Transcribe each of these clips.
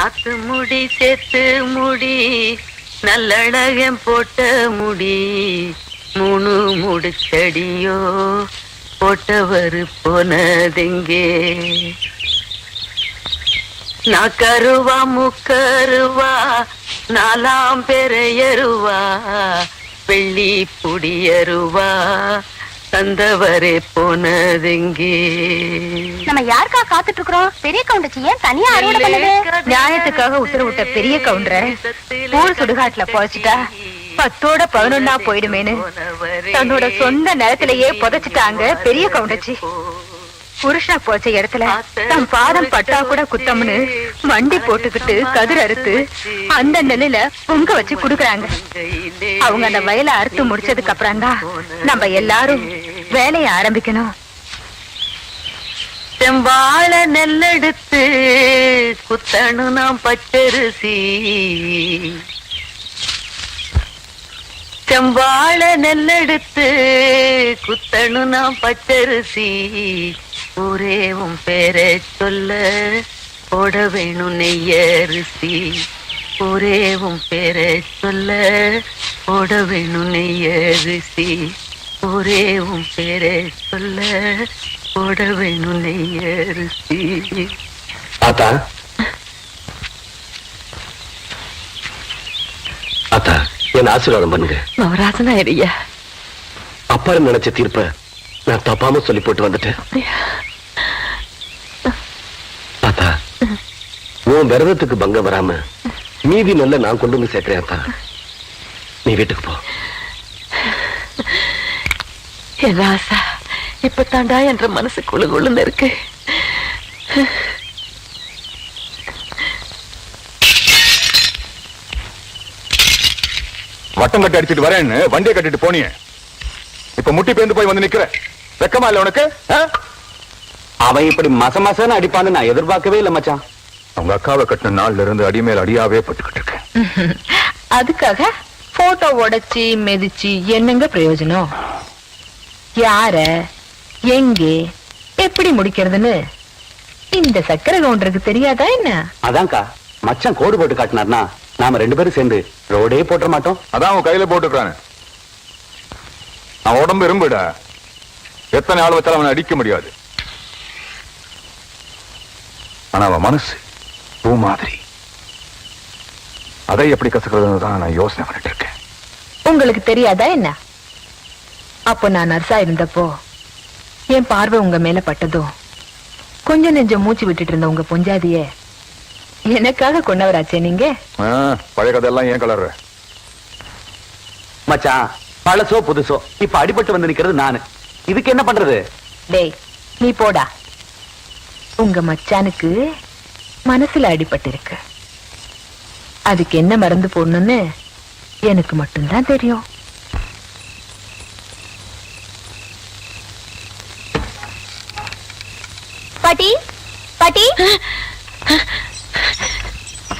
சாத்து முடி சேர்த்து முடி நல்லழகம் போட்ட முடி மூணு முடிச்சடியோ போட்டவர் போனதெங்கே? நான் கருவா முக்கருவா நாலாம் பெறையருவா வெள்ளி புடியருவா தந்தவரே போனதெங்கே? நம்ம யாருக்கா காத்துட்டு இருக்கிறோம் பெரிய கவுண்டச்சி ஏன் தனியா அறுவடை பண்ணுது? நியாயத்துக்காக உத்தரவிட்ட பெரிய கவுண்டரை ஊர் சுடுகாட்டுல பொழைச்சிட்டா பத்தோட பதினொன்னா போயிடுமேன்னு. தன்னோட சொந்த நிலத்திலேயே புதைச்சிட்டாங்க பெரிய கவுண்டச்சி புருஷனா போச்ச இடத்துல தன் பாதம் பட்டா கூட குத்தம்னு வண்டி போட்டுக்கிட்டு கதிர் அறுத்து அந்த நிலையில பொங்க வச்சு குடுக்கறாங்க. அவங்க அந்த வயலை அறுத்து முடிச்சதுக்கு அப்புறம் தான் நம்ம எல்லாரும் வேலையை ஆரம்பிக்கணும். செம்பாழ நெல்லெடுத்து குத்தணும் நாம் பச்சரிசி. செம்பாழ நெல்லெடுத்து குத்தணும் நாம் பச்சரிசி. ஊரேவும் பேரை சொல்ல. போட வேணும் நெய்யரிசி ஊரே உன் பேரை சொல்ல போட வேணும் நெய்யரிசி ஊரே உன் பேரை சொல்ல போட வேணும் நெய்யரிசி ஆத்தா. ஆத்தா என்ன ஆசீர்வாதம் பண்ணுங்க. நவராசனா ஐயா அப்பாரு நினைச்ச தீர்ப்ப நான் தப்பாம சொல்லி போட்டு வந்துட்டேன் ஆத்தா உன் விரதத்துக்கு பங்கம் வராம மீதி நல்ல நான் கொண்டு வந்து சேர்க்கிறேன் ஆத்தா நீ வீட்டுக்கு போ. என் ராசா இப்ப தாண்டா என்ற மனசு குழு குழுன்னு இருக்கு. வட்டம் கட்டி அடிச்சிட்டு வரேன்னு வண்டியை கட்டிட்டு போனியே. இப்ப முட்டி பேந்து போய் வந்து நிக்கிற. வெக்கமா இல்ல உனக்கு? அவன் இப்படி மச மசன்னு அடிப்பான்னு நான் எதிர்பார்க்கவே இல்ல மச்சான். அவங்க அக்காவை கட்டின நாள்ல இருந்து அடி மேல் அடியாவே பட்டுக்கிட்டு இருக்கேன். அதுக்காக போட்டோ உடைச்சி மிதிச்சு என்னங்க பிரயோஜனம்? யார எங்கே எப்படி முடிக்கிறதுன்னு? இந்த சக்கர கவுண்டருக்கு தெரியாதா என்ன? அதான்க்கா மச்சான் கோடு போட்டு காட்டினார்னா நாம ரெண்டு பேரும் சேர்ந்து ரோடே போட்டுற மாட்டோம். அதான் அவன் கையில போட்டுக்கிறானு. அவன் உடம்பு இரும்புடா. எத்தனை ஆள் வச்சாலும் அவனை அடிக்க முடியாது. ஆனா அவன் மனசு மாதிரி. அதை எப்படி கசக்கிறதுன்னு தான் நான் யோசனை பண்ணிட்டு இருக்கேன். உங்களுக்கு தெரியாதா என்ன? அப்போ நான் நர்ஸா இருந்தப்போ என் பார்வை உங்க மேல பட்டதும் கொஞ்சம் நெஞ்சம் மூச்சு விட்டுட்டு இருந்த உங்க பொஞ்சாதிய எனக்காக கொண்டவராச்சே நீங்க? ஆ, பழைய கதையெல்லாம் ஏன் கலர் மச்சான் பழசோ புதுசோ இப்ப அடிபட்டு வந்து நிக்கிறது நானு. இதுக்கு என்ன பண்றது? டேய் நீ போடா. உங்க மச்சானுக்கு மனசுல அடிபட்டு இருக்கு அதுக்கு என்ன மருந்து போடணும்னு எனக்கு மட்டும்தான் தெரியும். பாட்டி பாட்டி.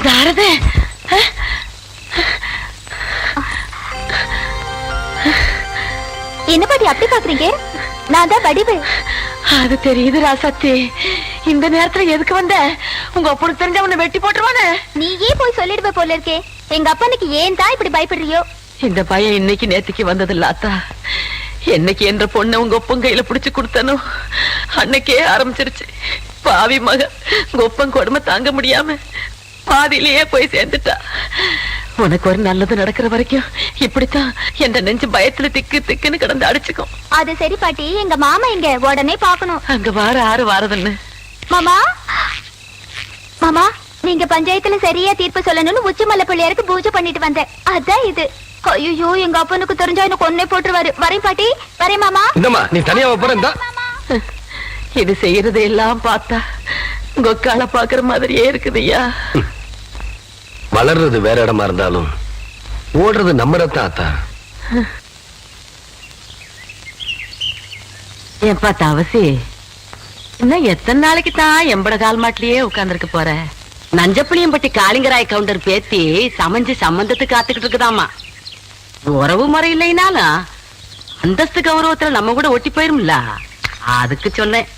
தாரதே என்ன பாட்டி அப்படி பாக்குறீங்க நான் தான் வடிவு அது தெரியுது ராசாத்தி இந்த நேரத்துல எதுக்கு வந்த? உங்க அப்பனுக்கு தெரிஞ்ச உன்னை வெட்டி போட்டுருவானே? நீயே போய் சொல்லிடுவ போல இருக்கே. எங்க அப்பனுக்கு ஏன் தான் இப்படி பயப்படுறியோ? இந்த பையன் இன்னைக்கு நேத்துக்கு வந்தது இல்லாத்தா என்னைக்கு என்ற பொண்ணை உங்க ஒப்பன் கையில பிடிச்சு கொடுத்தனோ அன்னைக்கே ஆரம்பிச்சிருச்சு. பாவி மக உங்க ஒப்பன் கொடுமை தாங்க முடியாம பாதியிலேயே போய் சேர்ந்துட்டா. உனக்கு ஒரு நல்லது நடக்கிற வரைக்கும் இப்படித்தான் என்ற நெஞ்சு பயத்துல திக்கு திக்குன்னு கிடந்து அடிச்சுக்கும். அது சரி பாட்டி எங்க மாமா இங்க உடனே பாக்கணும் அங்க வார ஆறு வாரதுன்னு. மாமா? மாமா நீங்க பஞ்சாயத்துல சரியா தீர்ப்பு சொல்லணும்னு உச்சிமலை பிள்ளையாருக்கு பூஜை பண்ணிட்டு வந்தேன். அதான் இது. ஐயோ எங்க அப்பனுக்கு தெரிஞ்சா எனக்கு ஒன்னே போட்டுருவாரு. வரேன் பாட்டி. வரேன் மாமா. இந்தம்மா நீ தனியா போற இந்த. இது செய்யறது எல்லாம் பார்த்தா கொக்கால பாக்குற மாதிரியே இருக்குதுய்யா வளர்றது வேற இடமா இருந்தாலும் ஓடுறது நம்ம ரத்தம் ஆத்தா ஏன்பா தவசி இன்னும் எத்தனை நாளைக்கு தான் எம்பட கால் மாட்டிலேயே உட்கார்ந்துருக்க போற? நஞ்சப்புளியம்பட்டி காளிங்கராய் கவுண்டர் பேத்தி சமைஞ்சு சம்பந்தத்துக்கு காத்துக்கிட்டு இருக்குதாமா உறவு முறை இல்லைனாலும் அந்தஸ்து கௌரவத்துல நம்ம கூட ஒட்டி போயிரும்ல. அதுக்கு சொன்னேன்.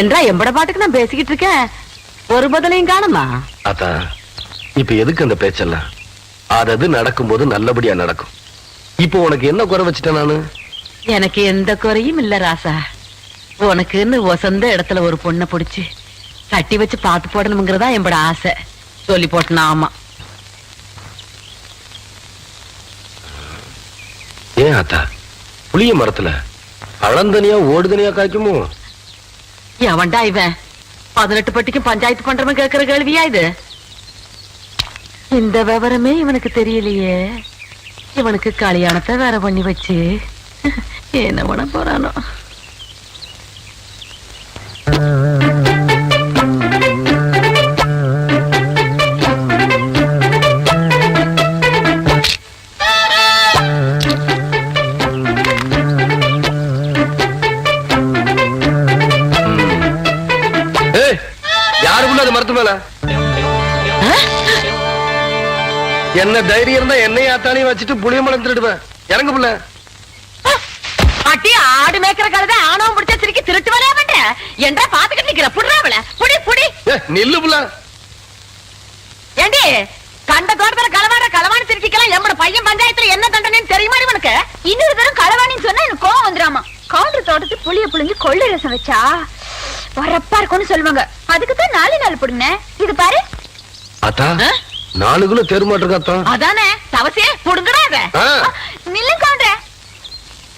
என்றா எம்பட பாட்டுக்கு நான் பேசிக்கிட்டு இருக்கேன். ஒரு பதிலையும் காணுமா? அத்தா இப்ப எதுக்கு அந்த பேச்செல்லாம்? அது அது நடக்கும்போது நல்லபடியா நடக்கும். இப்போ உனக்கு என்ன குறை வச்சுட்டேன் நானு? எனக்கு எந்த குறையும் இல்ல ராசா. உனக்குன்னு வசந்த இடத்துல ஒரு பொண்ணை பிடிச்சு கட்டி வச்சு பார்த்து போடணுங்கிறதா எம்பட ஆசை. சொல்லி போட்டனா ஆமா. ஏன் அத்தா? புளிய மரத்துல அளந்தனியா ஓடுதனியா காய்க்குமோ? எவன்டா இவன்? பதினெட்டு பட்டிக்கும் பஞ்சாயத்து பண்றவன் கேக்குற கேள்வியா இது? இந்த விவரமே இவனுக்கு தெரியலையே. இவனுக்கு கல்யாணத்தை வேற பண்ணி வச்சு. என்ன பண்ண போறானோ? என்ன தைரியம் இருந்தா என்னையும் ஆத்தாலையும் வச்சுட்டு புளிய திருடுவேன் இறங்கு புள்ள. அட்டி ஆடு மேய்க்கிற கழுத ஆணவம் பிடிச்ச சிரிக்கி திருட்டு வேலையா பண்ற? என்றா பாத்துக்கிட்டு நிக்கிற. புடுறாவல புடி புடி. நில்லு புள்ள. ஏண்டி கண்ட தோட்டத்துல களவாட களவாணி திருச்சிக்கலாம் எம்மட பையன் பஞ்சாயத்துல என்ன தண்டனைன்னு தெரியுமா இவனுக்கு இன்னொரு தரம் களவாணின்னு சொன்னா எனக்கு கோவம் வந்துராமா கவுண்டர் தோட்டத்து புளிய புளிஞ்சு கொள்ளை ரசம் வச்சா வரப்பா இருக்கும்னு சொல்லுவாங்க. அதுக்கு தான் நாலு நாள் போடுங்க. இது பாரு. அத்தா ஆ? நாலு கிலோ அதானே தவசே புடுங்கடா இத. ஆ, நில்லு கவுண்டர்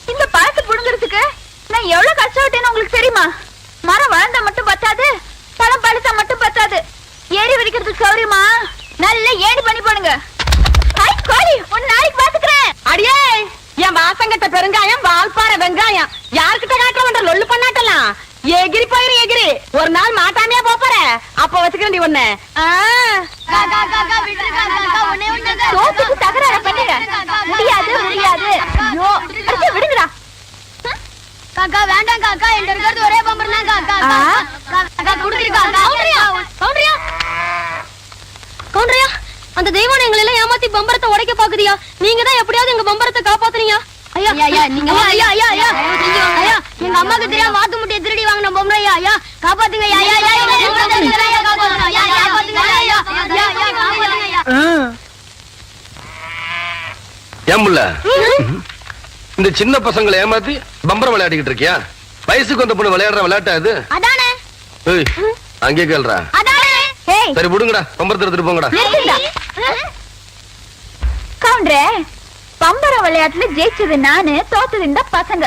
இந்த பழத்தை புடுங்கிறதுக்கு நான் எவ்வளவு கஷ்டப்பட்டேன்னு உங்களுக்கு தெரியுமா? மரம் வளர்ந்தா மட்டும் பத்தாது பழம் பழுத்தா மட்டும் பத்தாது. ஏறி வடிக்கிறதுக்கு சௌரியமா நல்ல ஏணி பண்ணி போடுங்க. ஹாய் கோழி ஒரு நாளைக்கு பாத்துக்கிறேன் அடியே என் வாசங்கட்ட பெருங்காயம் வால்பாறை வெங்காயம். யாருக்கிட்ட காட்ட வேண்டாம் லொல்லு பண்ணாட்டலாம். எகிரி போயிரு எகிரி ஒரு நாள் மாட்டாமையா போற அப்ப வச்சுக்கிறேன் ஒண்ணு சோத்துக்கு தகராறு பண்ணுங்க முடியாது முடியாது ஐயோ அடுத்து விடுங்கடா காக்கா வேண்டாம் காக்கா என்கிட்ட இருக்கிறது ஒரே பம்பர் தான் காக்கா ஆ? காக்கா குடுத்துருக்கா கவுண்டரியா கவுண்டரியா கவுண்டரியா அந்த தெய்வம் எங்களை எல்லாம் ஏமாத்தி பம்பரத்தை உடைக்க பாக்குதியா நீங்க தான் எப்படியாவது எங்க பம்பரத்தை காப்பாத்துறீங்க ஐயா ஐயா நீங்க ஐயா ஐயா எங்க அம்மாக்கு தெரியாம வாத்து முட்டையை திருடி வாங்கின பொம்பளை ஐயா காப்பாத்துங்க இந்த சின்ன பசங்களை ஏமாத்தி பம்பரம் விளையாடிக்கிட்டு இருக்கியா வயசுக்கு வந்த பொண்ணு விளையாடுற விளையாட்டா இது அங்கே கேள்றா சரி விடுங்கடா பம்பரத்தை எடுத்துட்டு போங்கடா கவுண்டரே பம்பர விளையாட்டுல ஜெயிச்சது நானு தோத்தது இந்த பசங்க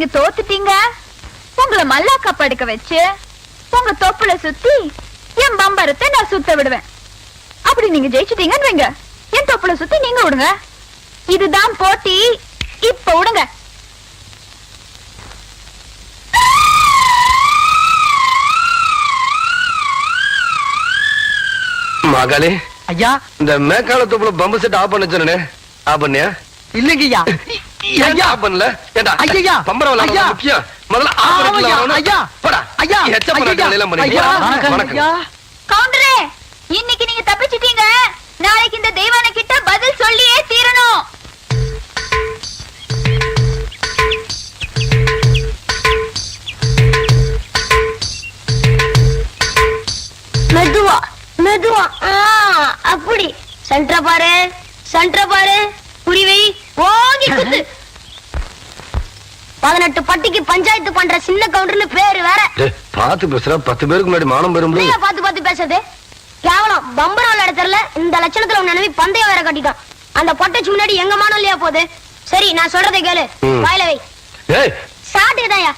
நீங்க தோத்துட்டீங்க? உங்களை மல்லாக்கா படுக்க வச்சு உங்க தொப்புல சுத்தி என் பம்பரத்தை நான் சுத்த விடுவேன். அப்படி நீங்க ஜெயிச்சிட்டீங்கன்னு வைங்க. என் தொப்புல சுத்தி நீங்க விடுங்க. இதுதான் போட்டி. இப்ப விடுங்க. மகளே ஐயா. இந்த மேக்கால தொப்புல பம்பு செட் ஆஃப் பண்ண சொன்னே ஆஃப் பண்ணியா இல்லைங்கய்யா. பண்ணல ஏண்டா ஐயா! பம்பரம் விளையாட ஐயா! முக்கியம் முதல்ல ஆஃப் பண்ணிட்டு ஐயா! வரணும் ஐயா! போடா ஐயா! எச்ச பண்ண ஐயா! எல்லாம் பண்ணி ஐயா! வணக்கம் கவுண்டரே பதினெட்டு பட்டிக்கு பஞ்சாயத்து பண்ற சின்ன கவுண்டர்னு பேரு வேற. பாத்து பேசுற பத்து பேருக்கு முன்னாடி மானம் பெறும் பாத்து பாத்து பேசுறது? கேவலம். பம்பரம் தெரியல. இந்த லட்சணத்துல உன் நினைவு பந்தயம் வேற கட்டிட்டான். அந்த பொட்டச்சு முன்னாடி எங்க மானம் இல்லையா போகுது? சரி நான் சொல்றதை கேளு. வாயில வை. சாட்டுதாயா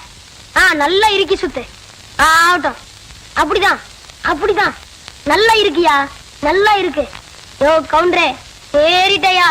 ஆ நல்லா இறுக்கி சுத்து. ஆகட்டும். அப்படிதான். அப்படிதான். நல்லா இருக்கியா? நல்லா இருக்கு. யோ கவுண்டரே ஏறிட்டயா?